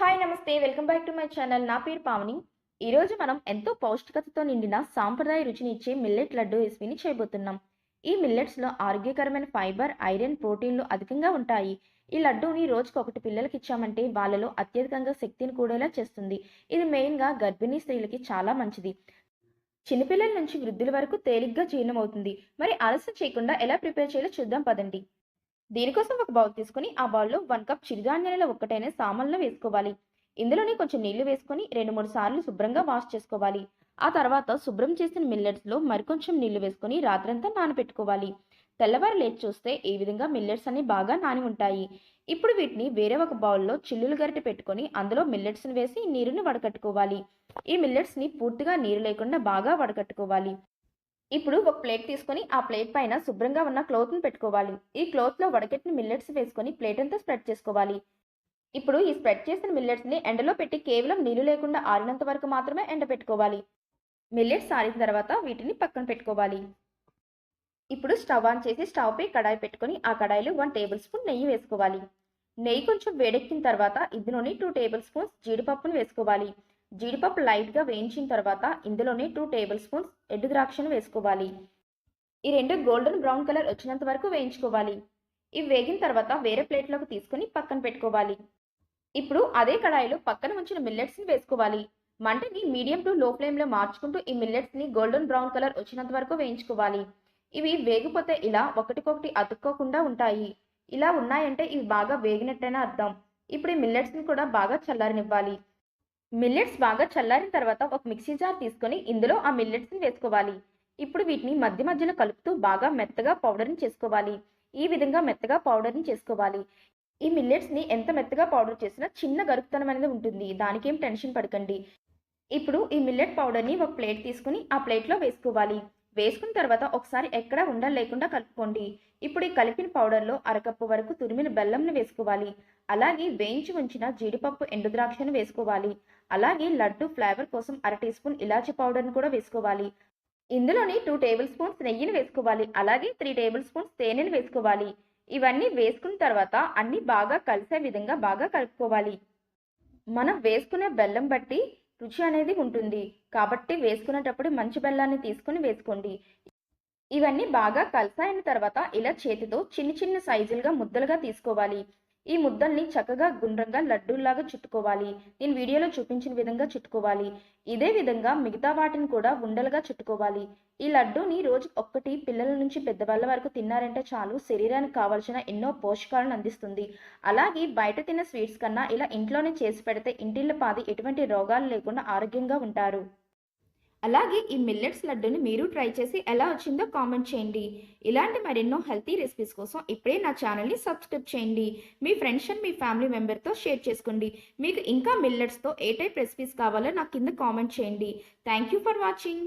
Hi నమస్తే. Welcome back to my channel. నా పేరు పావని. ఈరోజు మనం ఎంతో పౌష్టికతతో నిండిన సాంప్రదాయ రుచిని ఇచ్చే మిల్లెట్ లడ్డు రెసిపీని చేయబోతున్నాం. ఈ మిల్లెట్స్లో ఆరోగ్యకరమైన ఫైబర్ ఐరన్ ప్రోటీన్లు అధికంగా ఉంటాయి. ఈ లడ్డూని రోజుకు ఒకటి పిల్లలకి ఇచ్చామంటే వాళ్ళలో అత్యధికంగా శక్తిని కూడేలా చేస్తుంది. ఇది మెయిన్గా గర్భిణీ స్త్రీలకి చాలా మంచిది. చిన్నపిల్లల నుంచి వృద్ధుల వరకు తేలిగ్గా జీర్ణమవుతుంది. మరి ఆలస్యం చేయకుండా ఎలా ప్రిపేర్ చేయాలో చూద్దాం పదండి. దీనికోసం ఒక బౌల్ తీసుకొని ఆ బౌల్లో వన్ కప్ చిరుధాన్యాల ఒక్కటైన సామాన్లు వేసుకోవాలి. ఇందులోనే కొంచెం నీళ్ళు వేసుకొని రెండు మూడు సార్లు శుభ్రంగా వాష్ చేసుకోవాలి. ఆ తర్వాత శుభ్రం చేసిన మిల్లెట్స్లో మరికొంచెం నీళ్ళు వేసుకొని రాత్రంతా నానబెట్టుకోవాలి తెల్లవారు లేచి చూస్తే ఈ విధంగా మిల్లెట్స్ అన్ని బాగా నాని ఉంటాయి. ఇప్పుడు వీటిని వేరే ఒక బౌల్లో చిల్లులు గరిటె పెట్టుకొని అందులో మిల్లెట్స్ని వేసి నీరుని వడకట్టుకోవాలి. ఈ మిల్లెట్స్ని పూర్తిగా నీరు లేకుండా బాగా వడకట్టుకోవాలి. ఇప్పుడు ఒక ప్లేట్ తీసుకొని ఆ ప్లేట్ పైన శుభ్రంగా ఉన్న క్లోత్ని పెట్టుకోవాలి. ఈ క్లోత్లో వడకెట్టిన మిల్లెట్స్ వేసుకొని ప్లేట్ అంతా స్ప్రెడ్ చేసుకోవాలి. ఇప్పుడు ఈ స్ప్రెడ్ చేసిన మిల్లెట్స్ని ఎండలో పెట్టి కేవలం నీళ్ళు లేకుండా ఆరినంత వరకు మాత్రమే ఎండ పెట్టుకోవాలి. మిల్లెట్స్ ఆరిన తర్వాత వీటిని పక్కన పెట్టుకోవాలి. ఇప్పుడు స్టవ్ ఆన్ చేసి స్టవ్ పై కడాయి పెట్టుకొని ఆ కడాయిలో వన్ టేబుల్ స్పూన్ నెయ్యి వేసుకోవాలి. నెయ్యి కొంచెం వేడెక్కిన తర్వాత ఇందులోని టూ టేబుల్ స్పూన్స్ జీడిపప్పును వేసుకోవాలి. జీడిపప్పు లైట్గా వేయించిన తర్వాత ఇందులోనే టూ టేబుల్ స్పూన్స్ ఎండు ద్రాక్షను వేసుకోవాలి. ఈ రెండు గోల్డెన్ బ్రౌన్ కలర్ వచ్చినంత వరకు వేయించుకోవాలి. ఇవి వేగిన తర్వాత వేరే ప్లేట్లోకి తీసుకొని పక్కన పెట్టుకోవాలి. ఇప్పుడు అదే కడాయిలో పక్కన ఉంచిన మిల్లెట్స్ని వేసుకోవాలి. మంటని మీడియం టు లో ఫ్లేమ్లో మార్చుకుంటూ ఈ మిల్లెట్స్ని గోల్డెన్ బ్రౌన్ కలర్ వచ్చినంత వరకు వేయించుకోవాలి. ఇవి వేగిపోతే ఇలా ఒకటికొకటి అతుక్కోకుండా ఉంటాయి. ఇలా ఉన్నాయంటే ఇవి బాగా వేగినట్టైనా అర్థం. ఇప్పుడు ఈ మిల్లెట్స్ని కూడా బాగా చల్లారనివ్వాలి. మిల్లెట్స్ బాగా చల్లారిన తర్వాత ఒక మిక్సీ జార్ తీసుకొని ఇందులో ఆ మిల్లెట్స్ని వేసుకోవాలి. ఇప్పుడు వీటిని మధ్య మధ్యలో కలుపుతూ బాగా మెత్తగా పౌడర్ని చేసుకోవాలి. ఈ విధంగా మెత్తగా పౌడర్ని చేసుకోవాలి. ఈ మిల్లెట్స్ని ఎంత మెత్తగా పౌడర్ చేసినా చిన్న గరుకుతనం అనేది ఉంటుంది. దానికేం టెన్షన్ పడకండి. ఇప్పుడు ఈ మిల్లెట్ పౌడర్ని ఒక ప్లేట్ తీసుకుని ఆ ప్లేట్లో వేసుకోవాలి. వేసుకున్న తర్వాత ఒకసారి ఎక్కడా ఉండలు లేకుండా కలుపుకోండి. ఇప్పుడు ఈ కలిపిన పౌడర్లో అరకప్పు వరకు తురిమిన బెల్లంను వేసుకోవాలి. అలాగే వేయించి ఉంచిన జీడిపప్పు ఎండుద్రాక్షను వేసుకోవాలి. అలాగే లడ్డు ఫ్లేవర్ కోసం అర టీ స్పూన్ ఇలాచి పౌడర్ని కూడా వేసుకోవాలి. ఇందులోని టూ టేబుల్ స్పూన్స్ నెయ్యిని వేసుకోవాలి. అలాగే త్రీ టేబుల్ స్పూన్స్ తేనెని వేసుకోవాలి. ఇవన్నీ వేసుకున్న తర్వాత అన్నీ బాగా కలిసే విధంగా బాగా కలుపుకోవాలి. మనం వేసుకునే బెల్లం బట్టి రుచి అనేది ఉంటుంది. కాబట్టి వేసుకునేటప్పుడు మంచి బెల్లాన్ని తీసుకొని వేసుకోండి. ఇవన్నీ బాగా కలిసాయిన తర్వాత ఇలా చేతితో చిన్న చిన్న సైజులుగా ముద్దలుగా తీసుకోవాలి. ఈ ముద్దల్ని చక్కగా గుండ్రంగా లడ్డూల్లాగా చుట్టుకోవాలి. నేను వీడియోలో చూపించిన విధంగా చుట్టుకోవాలి. ఇదే విధంగా మిగతా వాటిని కూడా ఉండలుగా చుట్టుకోవాలి. ఈ లడ్డూని రోజు ఒక్కటి పిల్లల నుంచి పెద్దవాళ్ళ వరకు తిన్నారంటే చాలు శరీరానికి కావాల్సిన ఎన్నో పోషకాలను అందిస్తుంది. అలాగే బయట తిన్న స్వీట్స్ కన్నా ఇలా ఇంట్లోనే చేసి పెడితే ఇంటిళ్ళ పాది ఎటువంటి రోగాలు లేకుండా ఆరోగ్యంగా ఉంటారు. అలాగే ఈ మిల్లెట్స్ లడ్డూని మీరు ట్రై చేసి ఎలా వచ్చిందో కామెంట్ చేయండి. ఇలాంటి మరెన్నో హెల్తీ రెసిపీస్ కోసం ఇప్పుడే నా ఛానల్ని సబ్స్క్రైబ్ చేయండి. మీ ఫ్రెండ్స్ అండ్ మీ ఫ్యామిలీ మెంబర్తో షేర్ చేసుకోండి. మీకు ఇంకా మిల్లెట్స్తో ఏ టైప్ రెసిపీస్ కావాలో నాకు కింద కామెంట్ చేయండి. Thank you for watching.